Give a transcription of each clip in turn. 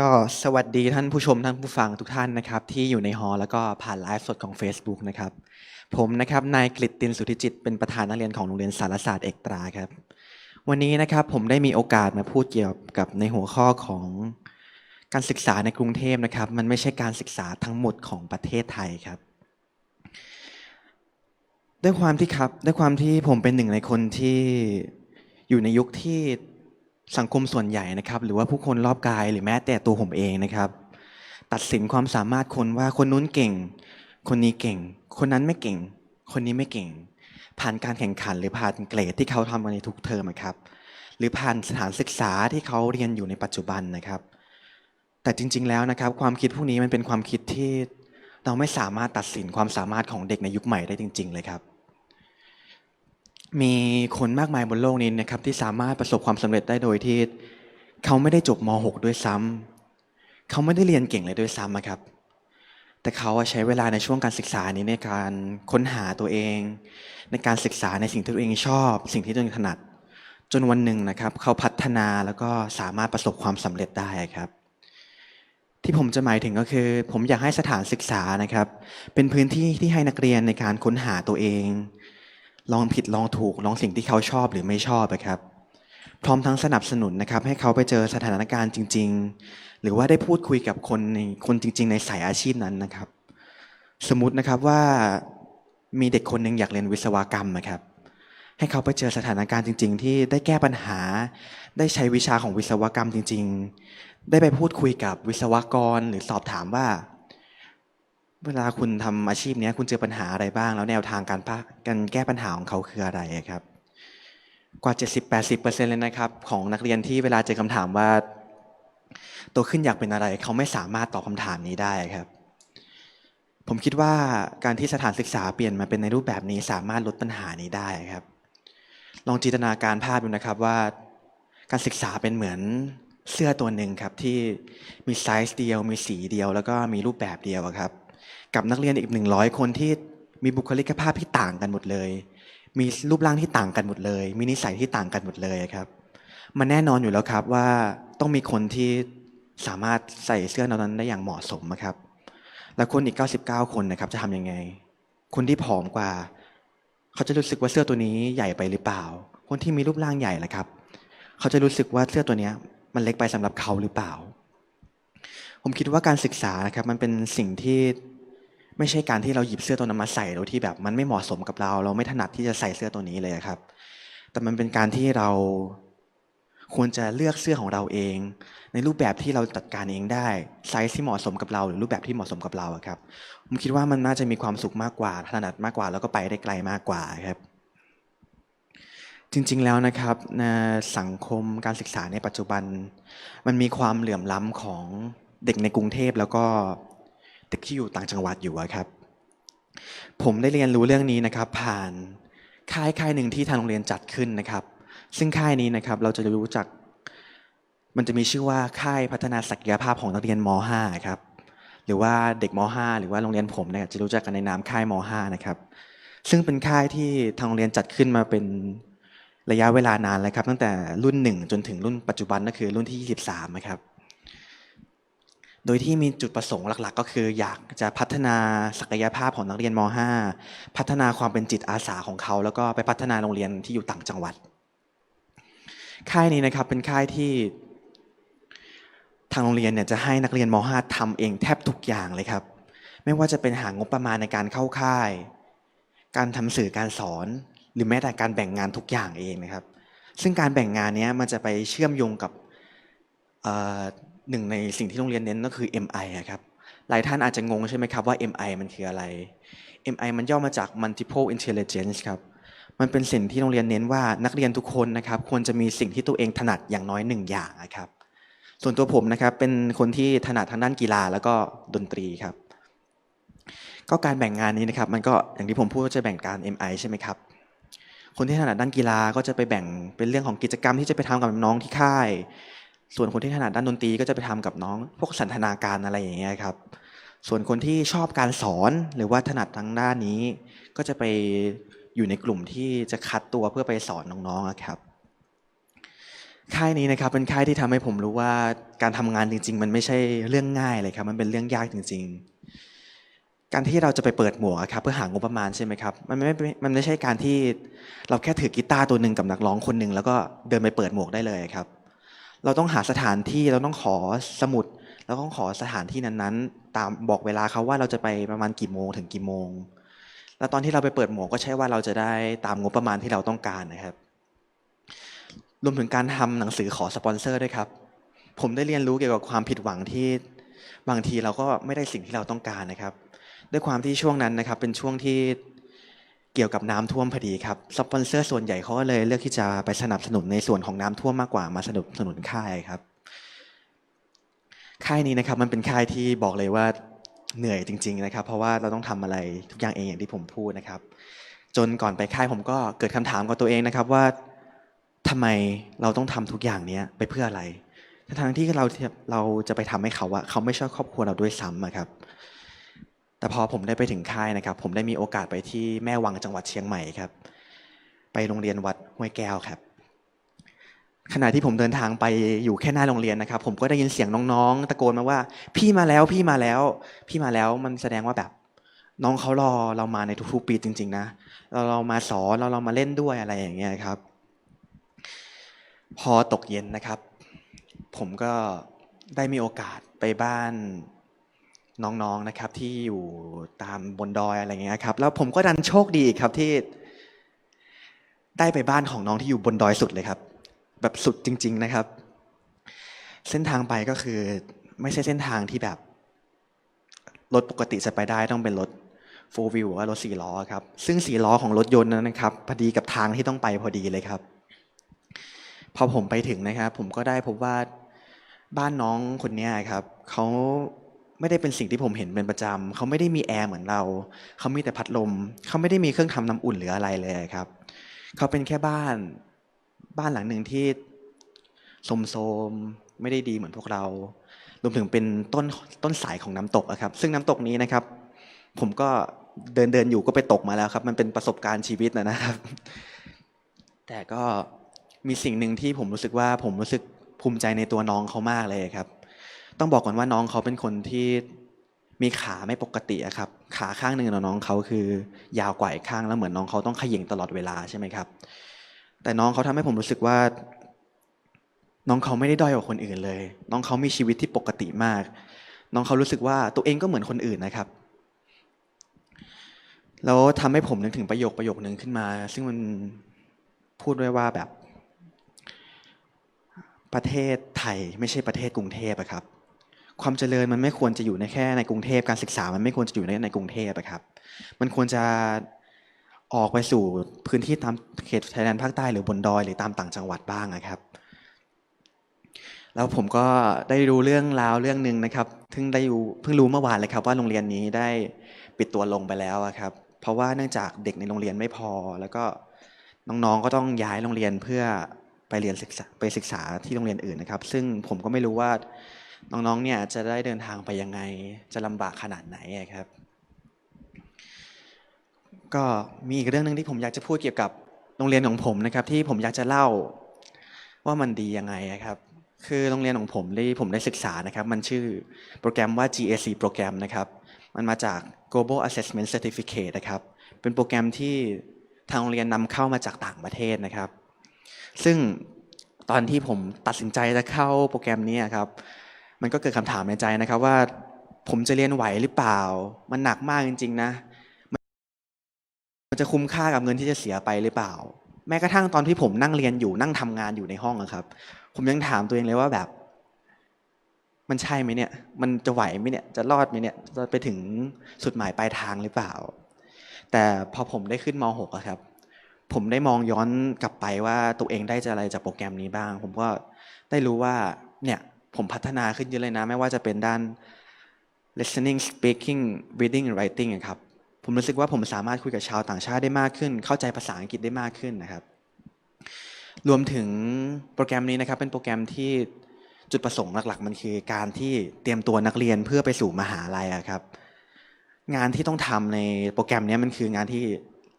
ก็สวัสดีท่านผู้ชมท่านผู้ฟังทุกท่านนะครับ ที่อยู่ในฮอล์แล้วก็ผ่านไลฟ์สดของ Facebook นะครับ ผมนะครับนายกฤตตินสุธิจิต เป็นประธานนักเรียนของโรงเรียนสารศาสตร์เอกตราครับ วันนี้นะครับผมได้มีโอกาสมาพูดเกี่ยวกับในหัวข้อของการศึกษาในกรุงเทพนะครับ มันไม่ใช่การศึกษาทั้งหมดของประเทศไทยครับ ด้วยความที่ครับด้วยความที่ผมเป็นหนึ่งในคนที่อยู่ในยุคที่ สังคมส่วนใหญ่นะครับ หรือว่าผู้คนรอบกายหรือแม้แต่ตัวผมเองนะครับ ตัดสินความสามารถคนว่าคนนู้นเก่ง คนนี้เก่ง คนนั้นไม่เก่ง คนนี้ไม่เก่ง ผ่านการแข่งขันหรือผ่านเกรดที่เขาทำมาในทุกเทอมครับ หรือผ่านสถานศึกษาที่เขาเรียนอยู่ในปัจจุบันนะครับ แต่จริง ๆ แล้วนะครับ ความคิดพวกนี้มันเป็นความคิดที่เราไม่สามารถตัดสินความสามารถของเด็กในยุคใหม่ได้จริง ๆ เลยครับ มีคนมากมายบนโลกนี้นะครับที่สามารถประสบความสำเร็จได้โดยที่เขาไม่ได้จบม .6 ด้วยซ้ำเขาไม่ได้เรียนเก่งเลยด้วยซ้ำอะครับ แต่เขาใช้เวลาในช่วงการศึกษานี้ในการค้นหาตัวเอง ในการศึกษาในสิ่งที่ตัวเองชอบ สิ่งที่ตัวเองถนัด จนวันหนึ่งนะครับ เขาพัฒนาแล้วก็สามารถประสบความสำเร็จได้ครับ ที่ผมจะหมายถึงก็คือ ผมอยากให้สถานศึกษานะครับ เป็นพื้นที่ที่ให้นักเรียนในการค้นหาตัวเอง ลองผิดลองถูกลองสิ่งที่เขาชอบหรือไม่ชอบนะครับ พร้อมทั้งสนับสนุนนะครับ ให้เขาไปเจอสถานการณ์จริง ๆ หรือว่าได้พูดคุยกับคนในคนจริง ๆ ในสายอาชีพนั้นนะครับ สมมตินะครับว่ามีเด็กคนหนึ่งอยากเรียนวิศวกรรมนะครับ ให้เขาไปเจอสถานการณ์จริง ๆ ที่ได้แก้ปัญหา ได้ใช้วิชาของวิศวกรรมจริง ๆ ได้ไปพูดคุยกับวิศวกรหรือสอบถามว่า เวลาคุณทำอาชีพเนี้ยคุณเจอปัญหาอะไรบ้าง แล้วแนวทางการปะการแก้ปัญหาของเขาคืออะไรครับ กว่า 70-80%เลยนะครับ ของนักเรียนที่เวลาเจอคำถามว่าโตขึ้นอยากเป็นอะไร เขาไม่สามารถตอบคำถามนี้ได้ครับ ผมคิดว่าการที่สถานศึกษาเปลี่ยนมาเป็นในรูปแบบนี้สามารถลดปัญหานี้ได้ครับ ลองจินตนาการภาพดูนะครับว่า การศึกษาเป็นเหมือนเสื้อตัวหนึ่งครับที่มีไซส์เดียว มีสีเดียว แล้วก็มีรูปแบบเดียวครับ กับนักเรียนอีกหนึ่งร้อยคนที่มีบุคลิกภาพที่ต่างกันหมดเลย มีรูปร่างที่ต่างกันหมดเลย มีนิสัยที่ต่างกันหมดเลยครับ มันแน่นอนอยู่แล้วครับว่าต้องมีคนที่สามารถใส่เสื้อนั้นได้อย่างเหมาะสมนะครับ แล้วคนอีก 99 คนนะครับ จะทำยังไง คนที่ผอมกว่า เขาจะรู้สึกว่าเสื้อตัวนี้ใหญ่ไปหรือเปล่า คนที่มีรูปร่างใหญ่ล่ะครับ เขาจะรู้สึกว่าเสื้อตัวนี้มันเล็กไปสำหรับเขาหรือเปล่า ผมคิดว่าการศึกษานะครับมันเป็นสิ่งที่ ไม่ใช่การที่เราหยิบเสื้อตัวนั้นมาใส่โดยที่แบบมันไม่เหมาะสมกับเรา เราไม่ถนัดที่จะใส่เสื้อตัวนี้เลยครับ แต่มันเป็นการที่เราควรจะเลือกเสื้อของเราเอง ในรูปแบบที่เราจัดการเองได้ไซส์ที่เหมาะสมกับเราหรือรูปแบบที่เหมาะสมกับเราครับผมคิดว่ามันน่าจะมีความสุขมากกว่าถนัดมากกว่า แล้วก็ไปได้ไกลมากกว่าครับ จริงๆแล้วนะครับในสังคมการศึกษาในปัจจุบัน มันมีความเหลื่อมล้ำของเด็กในกรุงเทพแล้วก็ เด็กที่อยู่ต่างจังหวัดอยู่ครับ ผมได้เรียนรู้เรื่องนี้นะครับ ผ่านค่ายค่ายหนึ่งที่ทางโรงเรียนจัดขึ้นนะครับ ซึ่งค่ายนี้นะครับเราจะรู้จัก มันจะมีชื่อว่าค่ายพัฒนาศักยภาพของนักเรียนม .5 ครับหรือว่าเด็กม .5 หรือว่าโรงเรียนผมเนี่ยจะรู้จักกันในนามค่ายม .5 นะครับ ซึ่งเป็นค่ายที่ทางโรงเรียนจัดขึ้นมาเป็นระยะเวลานานแล้วครับ ตั้งแต่รุ่น 1 จนถึงรุ่นปัจจุบันก็คือรุ่นที่ 23นะครับ โดยที่มีจุดประสงค์หลักๆ ก็คืออยากจะพัฒนาศักยภาพของนักเรียนม .5 พัฒนาความเป็นจิตอาสาของเขา แล้วก็ไปพัฒนาโรงเรียนที่อยู่ต่างจังหวัด ค่ายนี้นะครับเป็นค่ายที่ทางโรงเรียนเนี่ยจะให้นักเรียนม .5 ทำเองแทบทุกอย่างเลยครับ ไม่ว่าจะเป็นหางบประมาณในการเข้าค่าย การทำสื่อการสอน หรือแม้แต่การแบ่งงานทุกอย่างเองนะครับ ซึ่งการแบ่งงานเนี้ยมันจะไปเชื่อมโยงกับ หนึ่งในสิ่งที่โรงเรียนเน้นก็คือ MI อะครับ หลายท่านอาจจะงงใช่ไหมครับว่า MI มันคืออะไร MI มันย่อมาจาก Multiple Intelligence ครับ มันเป็นสิ่งที่โรงเรียนเน้นว่านักเรียนทุกคนนะครับควรจะมีสิ่งที่ตัวเองถนัดอย่างน้อยหนึ่งอย่างนะครับ ส่วนตัวผมนะครับเป็นคนที่ถนัดทางด้านกีฬาแล้วก็ดนตรีครับ ก็การแบ่งงานนี้นะครับ มันก็อย่างที่ผมพูดว่าจะแบ่งการ MI ใช่ไหมครับ คนที่ถนัดด้านกีฬาก็จะไปแบ่งเป็นเรื่องของกิจกรรมที่จะไปทำกับน้องที่ค่าย ส่วนคนที่ถนัดด้านดนตรีก็จะไปทำกับน้อง พวกสันทนาการอะไรอย่างเงี้ยครับ ส่วนคนที่ชอบการสอนหรือว่าถนัดทางด้านนี้ ก็จะไปอยู่ในกลุ่มที่จะคัดตัวเพื่อไปสอนน้องๆครับ ค่ายนี้นะครับเป็นค่ายที่ทำให้ผมรู้ว่าการทำงานจริง ๆ มันไม่ใช่เรื่องง่ายเลยครับ มันเป็นเรื่องยากจริง ๆ การที่เราจะไปเปิดหมวกครับเพื่อหางบประมาณใช่ไหมครับมันไม่ไม่มันไม่ใช่การที่เราแค่ถือกีตาร์ตัวหนึ่งกับนักร้องคนหนึ่งแล้วก็เดินไปเปิดหมวกได้เลยครับ เราต้องหาสถานที่เราต้องขอสมุดเราต้องขอสถานที่นั้นๆ ตามบอกเวลาเขาว่าเราจะไปประมาณกี่โมงถึงกี่โมง แล้วตอนที่เราไปเปิดหมวกก็ใช่ว่าเราจะได้ตามงบประมาณที่เราต้องการนะครับ รวมถึงการทำหนังสือขอสปอนเซอร์ด้วยครับ ผมได้เรียนรู้เกี่ยวกับความผิดหวังที่บางทีเราก็ไม่ได้สิ่งที่เราต้องการนะครับ ด้วยความที่ช่วงนั้นนะครับ เป็นช่วงที่ เกี่ยวกับน้ำท่วมพอดีครับสปอนเซอร์ส่วนใหญ่เขาก็เลยเลือกที่จะไปสนับสนุนในส่วนของน้ำท่วมมากกว่ามาสนับสนุนค่ายครับ ค่ายนี้นะครับมันเป็นค่ายที่บอกเลยว่าเหนื่อยจริง ๆนะครับ เพราะว่าเราต้องทำอะไรทุกอย่างเองอย่างที่ผมพูดนะครับ จนก่อนไปค่ายผมก็เกิดคำถามกับตัวเองนะครับว่าทำไมเราต้องทำทุกอย่างเนี้ยไปเพื่ออะไรทั้งที่เราเราจะไปทำให้เขาอะเขาไม่ชอบครอบครัวเราด้วยซ้ำอะครับ แต่พอผมได้ไปถึงค่ายนะครับ ผมได้มีโอกาสไปที่แม่วังจังหวัดเชียงใหม่ครับ ไปโรงเรียนวัดห้วยแก้วครับ ขณะที่ผมเดินทางไปอยู่แค่หน้าโรงเรียนนะครับ ผมก็ได้ยินเสียงน้องๆ ตะโกนมาว่า พี่มาแล้วพี่มาแล้ว พี่มาแล้วมันแสดงว่าแบบ น้องเขารอเรามาในทุกๆปีจริง ๆ นะ เราเรามาสอนเราเรามาเล่นด้วยอะไรอย่างเงี้ยครับ พอตกเย็นนะครับ ผมก็ได้มีโอกาสไปบ้าน น้องๆนะครับ ที่อยู่ตามบนดอยอะไรเงี้ยครับ แล้วผมก็ดันโชคดีครับที่ ได้ไปบ้านของน้องที่อยู่บนดอยสุดเลยครับ แบบสุดจริง ๆนะครับ เส้นทางไปก็คือ ไม่ใช่เส้นทางที่แบบรถปกติจะไปได้ต้องเป็นรถ four wheel หรือว่ารถสี่ล้อครับซึ่งสี่ล้อของรถยนต์นั้นนะครับพอดีกับทางที่ต้องไปพอดีเลยครับ พอผมไปถึงนะครับ ผมก็ได้พบว่าบ้านน้องคนนี้ครับเขา ไม่ได้เป็นสิ่งที่ผมเห็นเป็นประจำเขาไม่ได้มีแอร์เหมือนเรา เขามีแต่พัดลม เขาไม่ได้มีเครื่องทำน้ำอุ่นหรืออะไรเลยครับ เขาเป็นแค่บ้านบ้านหลังหนึ่งที่โสมไม่ได้ดีเหมือนพวกเรา รวมถึงเป็นต้นต้นสายของน้ำตกครับ ซึ่งน้ำตกนี้นะครับ ผมก็เดินเดินอยู่ก็ไปตกมาแล้วครับ มันเป็นประสบการณ์ชีวิตนะนะครับ แต่ก็มีสิ่งหนึ่งที่ผมรู้สึกว่าผมรู้สึกภูมิใจในตัวน้องเขามากเลยครับ ต้องบอกก่อนว่าน้องเขาเป็นคนที่มีขาไม่ปกติอะครับ ขาข้างหนึ่งของน้องเขาคือยาวกว่าอีกข้างแล้วเหมือนน้องเขาต้องขย่งตลอดเวลาใช่ไหมครับ แต่น้องเขาทำให้ผมรู้สึกว่า น้องเขาไม่ได้ด้อยกว่าคนอื่นเลย น้องเขามีชีวิตที่ปกติมาก น้องเขารู้สึกว่าตัวเองก็เหมือนคนอื่นนะครับ แล้วทำให้ผมนึกถึงประโยคประโยคนึงขึ้นมา ซึ่งมันพูดไว้ว่าแบบ ประเทศไทยไม่ใช่ประเทศกรุงเทพอะครับ ความเจริญมันไม่ควรจะอยู่ในแค่ในกรุงเทพการศึกษามันไม่ควรจะอยู่ในในกรุงเทพอะครับ มันควรจะออกไปสู่พื้นที่ตามเขตชายแดนภาคใต้หรือบนดอยหรือตามต่างจังหวัดบ้างนะครับ แล้วผมก็ได้รู้เรื่องราวเรื่องหนึ่งนะครับเพิ่งได้รู้เพิ่งรู้เมื่อวานเลยครับ ว่าโรงเรียนนี้ได้ปิดตัวลงไปแล้วครับ เพราะว่าเนื่องจากเด็กในโรงเรียนไม่พอ แล้วก็น้องๆก็ต้องย้ายโรงเรียนเพื่อไปเรียนศึกษาไปศึกษาที่โรงเรียนอื่นนะครับ ซึ่งผมก็ไม่รู้ว่า น้องๆเนี่ยจะได้เดินทางไปยังไง จะลำบากขนาดไหนครับ ก็มีอีกเรื่องหนึ่งที่ผมอยากจะพูดเกี่ยวกับโรงเรียนของผมนะครับ ที่ผมอยากจะเล่าว่ามันดียังไงครับ คือโรงเรียนของผมที่ผมได้ศึกษานะครับ มันชื่อโปรแกรมว่า GAC โปรแกรมนะครับ มันมาจาก Global Assessment Certificate นะครับ เป็นโปรแกรมที่ทางโรงเรียนนำเข้ามาจากต่างประเทศนะครับ ซึ่งตอนที่ผมตัดสินใจจะเข้าโปรแกรมนี้ครับ มันก็เกิดคำถามในใจนะครับว่า ผมจะเรียนไหวหรือเปล่า มันหนักมากจริง ๆ นะ มันจะคุ้มค่ากับเงินที่จะเสียไปหรือเปล่า แม้กระทั่งตอนที่ผมนั่งเรียนอยู่นั่งทำงานอยู่ในห้องอะครับ ผมยังถามตัวเองเลยว่าแบบ มันใช่ไหมเนี่ย มันจะไหวไหมเนี่ยจะรอดไหมเนี่ยจะไปถึงสุดหมายปลายทางหรือเปล่า แต่พอผมได้ขึ้นม .6 ครับผมได้มองย้อนกลับไปว่าตัวเองได้จะอะไรจากโปรแกรมนี้บ้าง ผมก็ได้รู้ว่าเนี่ย ผมพัฒนาขึ้นเยอะเลยนะ ไม่ว่าจะเป็นด้าน listening speaking reading writing ครับ ผมรู้สึกว่าผมสามารถคุยกับชาวต่างชาติได้มากขึ้น เข้าใจภาษาอังกฤษได้มากขึ้นนะครับ รวมถึงโปรแกรมนี้นะครับ เป็นโปรแกรมที่จุดประสงค์หลัก ๆ มันคือการที่เตรียมตัวนักเรียนเพื่อไปสู่มหาลัยครับ งานที่ต้องทำในโปรแกรมนี้มันคืองานที่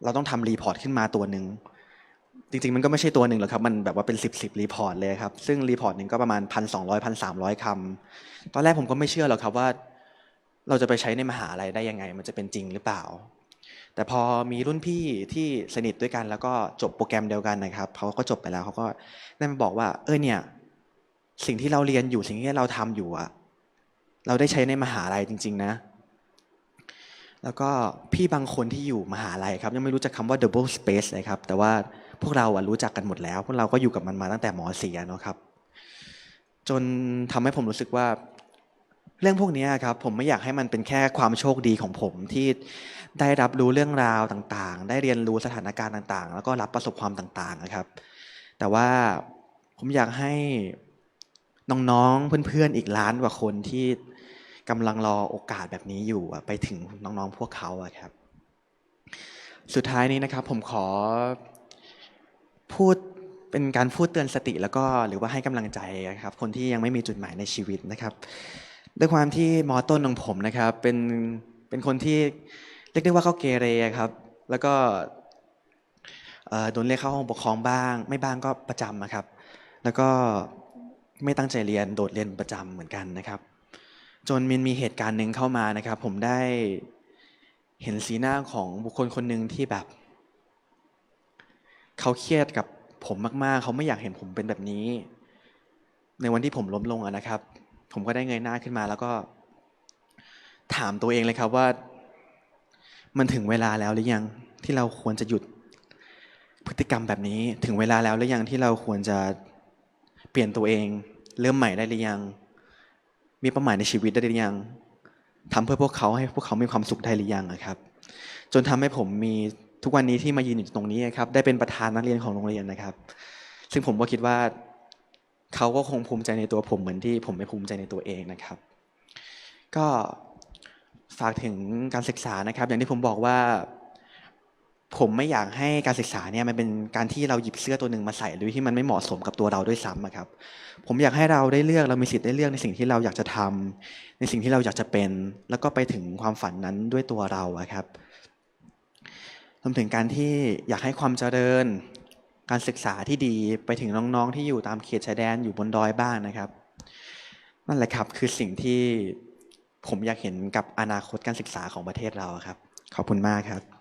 เราต้องทำรีพอร์ตขึ้นมาตัวหนึ่ง จริงๆ มันก็ไม่ใช่ตัวหนึ่งหรอกครับ มันแบบว่าเป็นสิบสิบรีพอร์ตเลยครับ ซึ่งรีพอร์ตหนึ่งก็ประมาณพันสองร้อยพันสามร้อยคำตอนแรกผมก็ไม่เชื่อหรอกครับว่า เราจะไปใช้ในมหาลัยได้ยังไง มันจะเป็นจริงหรือเปล่า แต่พอมีรุ่นพี่ที่สนิทด้วยกันแล้วก็จบโปรแกรมเดียวกันนะครับเขาก็จบไปแล้วเขาก็ได้มาบอกว่า เออเนี่ย สิ่งที่เราเรียนอยู่สิ่งที่เราทำอยู่อะเราได้ใช้ในมหาลัยจริง ๆ นะ แล้วก็พี่บางคนที่อยู่มหาลัยครับ ยังไม่รู้จักคำว่า double space เลยครับ แต่ว่า พวกเราอะรู้จักกันหมดแล้ว พวกเราก็อยู่กับมันมาตั้งแต่หม .4 อะเนาะครับ จนทำให้ผมรู้สึกว่า เรื่องพวกนี้ครับ ผมไม่อยากให้มันเป็นแค่ความโชคดีของผมที่ได้รับรู้เรื่องราวต่างๆ ได้เรียนรู้สถานการณ์ต่างๆ แล้วก็รับประสบความต่างๆนะครับ แต่ว่าผมอยากให้น้องๆเพื่อนๆอีกล้านกว่าคนที่กำลังรอโอกาสแบบนี้อยู่อะไปถึงน้องๆพวกเขาอะครับ สุดท้ายนี้นะครับผมขอ พูดเป็นการพูดเตือนสติแล้วก็หรือว่าให้กำลังใจนะครับคนที่ยังไม่มีจุดหมายในชีวิตนะครับด้วยความที่มอต้นของผมนะครับเป็นเป็นคนที่เรียกได้ว่าเขาเกเรครับ แล้วก็โดนเรียกเข้าห้องปกครองบ้าง ไม่บ้างก็ประจำนะครับ แล้วก็ไม่ตั้งใจเรียนโดดเรียนประจำเหมือนกันนะครับ จนมินมีเหตุการณ์หนึ่งเข้ามานะครับ ผมได้เห็นสีหน้าของบุคคลคนหนึ่งที่แบบ เขาเครียดกับผมมากๆ เขาไม่อยากเห็นผมเป็นแบบนี้ ในวันที่ผมล้มลงอะนะครับ ผมก็ได้เงยหน้าขึ้นมาแล้วก็ ถามตัวเองเลยครับว่า มันถึงเวลาแล้วหรือยังที่เราควรจะหยุดพฤติกรรมแบบนี้ถึงเวลาแล้วหรือยังที่เราควรจะเปลี่ยนตัวเอง เริ่มใหม่ได้หรือยัง มีเป้าหมายในชีวิตได้หรือยังทำเพื่อพวกเขาให้พวกเขามีความสุขได้หรือยังอะครับ จนทำให้ผมมี ทุกวันนี้ที่มายืนอยู่ตรงนี้ครับได้เป็นประธานนักเรียนของโรงเรียนนะครับ ซึ่งผมก็คิดว่าเขาก็คงภูมิใจในตัวผมเหมือนที่ผมไม่ภูมิใจในตัวเองนะครับ ก็ฝากถึงการศึกษานะครับ อย่างที่ผมบอกว่า ผมไม่อยากให้การศึกษาเนี่ยมันเป็นการที่เราหยิบเสื้อตัวหนึ่งมาใส่โดยที่มันไม่เหมาะสมกับตัวเราด้วยซ้ำครับ ผมอยากให้เราได้เลือกเรามีสิทธิ์ได้เลือกในสิ่งที่เราอยากจะทำในสิ่งที่เราอยากจะเป็น แล้วก็ไปถึงความฝันนั้นด้วยตัวเราครับ รวมถึงการที่อยากให้ความเจริญ การศึกษาที่ดีไปถึงน้องๆ ที่อยู่ตามเขตชายแดนอยู่บนดอยบ้างนะครับ นั่นแหละครับคือสิ่งที่ผมอยากเห็นกับอนาคตการศึกษาของประเทศเราครับ ขอบคุณมากครับ